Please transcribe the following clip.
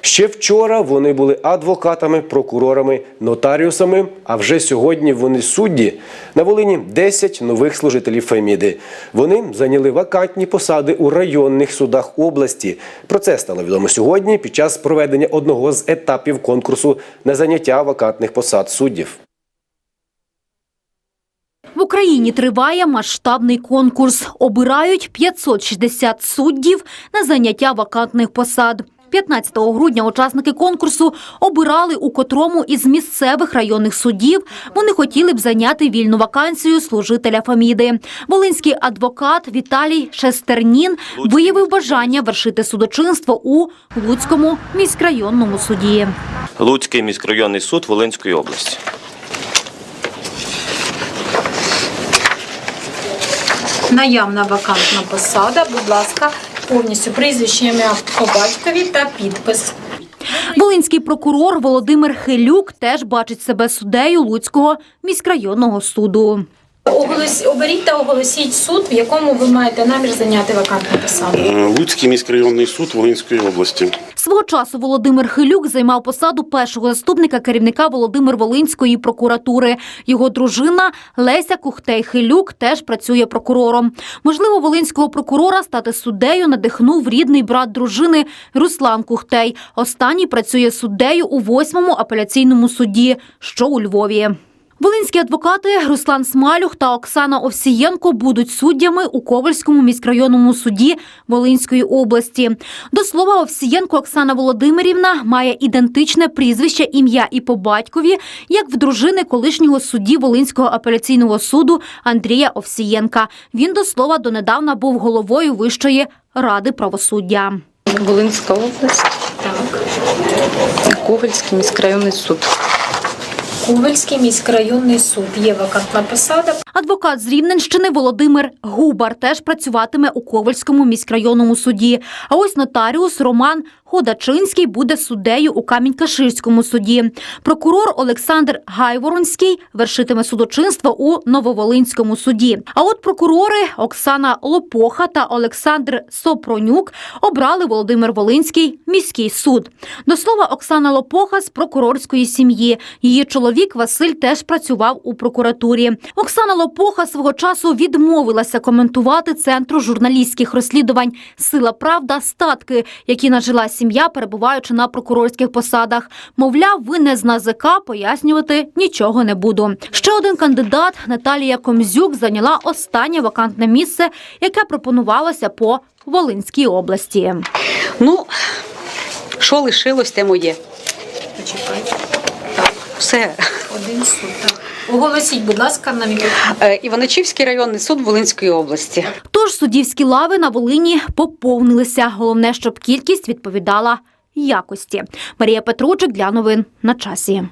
Ще вчора вони були адвокатами, прокурорами, нотаріусами. А вже сьогодні вони судді. На Волині 10 нових служителів Феміди. Вони зайняли вакантні посади у районних судах області. Про це стало відомо сьогодні під час проведення одного з етапів конкурсу на заняття вакантних посад суддів. В Україні триває масштабний конкурс. Обирають 560 суддів на заняття вакантних посад. 15 грудня учасники конкурсу обирали у котрому із місцевих районних судів вони хотіли б зайняти вільну вакансію служителя Фаміди. Волинський адвокат Віталій Шестернін виявив бажання вершити судочинство у Луцькому міськрайонному суді. Луцький міськрайонний суд Волинської області. Наявна вакантна посада, будь ласка, повністю прізвище ім'я по батькові та підпис. Волинський прокурор Володимир Хилюк теж бачить себе суддею Луцького міськрайонного суду. Оголос... Оберіть та оголосіть суд, в якому ви маєте намір зайняти вакантну посаду. Е, Луцький міськрайонний суд Волинської області. Свого часу Володимир Хилюк займав посаду першого заступника керівника Володимир Волинської прокуратури. Його дружина Леся Кухтей Хилюк теж працює прокурором. Можливо, волинського прокурора стати суддею надихнув рідний брат дружини Руслан Кухтей. Останній працює суддею у восьмому апеляційному суді, що у Львові. Волинські адвокати Руслан Смалюх та Оксана Овсієнко будуть суддями у Ковальському міськрайонному суді Волинської області. До слова, Овсієнко Оксана Володимирівна має ідентичне прізвище, ім'я і по батькові, як в дружини колишнього судді Волинського апеляційного суду Андрія Овсієнка. Він до слова донедавна був головою Вищої ради правосуддя. Волинська область, Ковальський міськрайонний суд. Ковальський міськрайонний суд. Є вакантна посада. Адвокат з Рівненщини Володимир Губар теж працюватиме у Ковальському міськрайонному суді. А ось нотаріус Роман Ходачинський буде суддею у Камінь-Каширському суді. Прокурор Олександр Гайворонський вершитиме судочинство у Нововолинському суді. А от прокурори Оксана Лопоха та Олександр Сопронюк обрали Володимир Волинський міський суд. До слова, Оксана Лопоха з прокурорської сім'ї. Її чоловік Василь теж працював у прокуратурі. Оксана Лопоха свого часу відмовилася коментувати центру журналістських розслідувань Сила правда статки, які нажила сім'я, перебуваючи на прокурорських посадах. Мовляв, ви не з НАЗК, пояснювати нічого не буду. Ще один кандидат Наталія Комзюк зайняла останнє вакантне місце, яке пропонувалося по Волинській області. Ну, що лишилось, те моє. Почекайте. Все. Один суд. Оголосіть, будь ласка, на мікрофон. Е, Іваничівський районний суд Волинської області. Тож суддівські лави на Волині поповнилися. Головне, щоб кількість відповідала якості. Марія Петручик для новин на часі.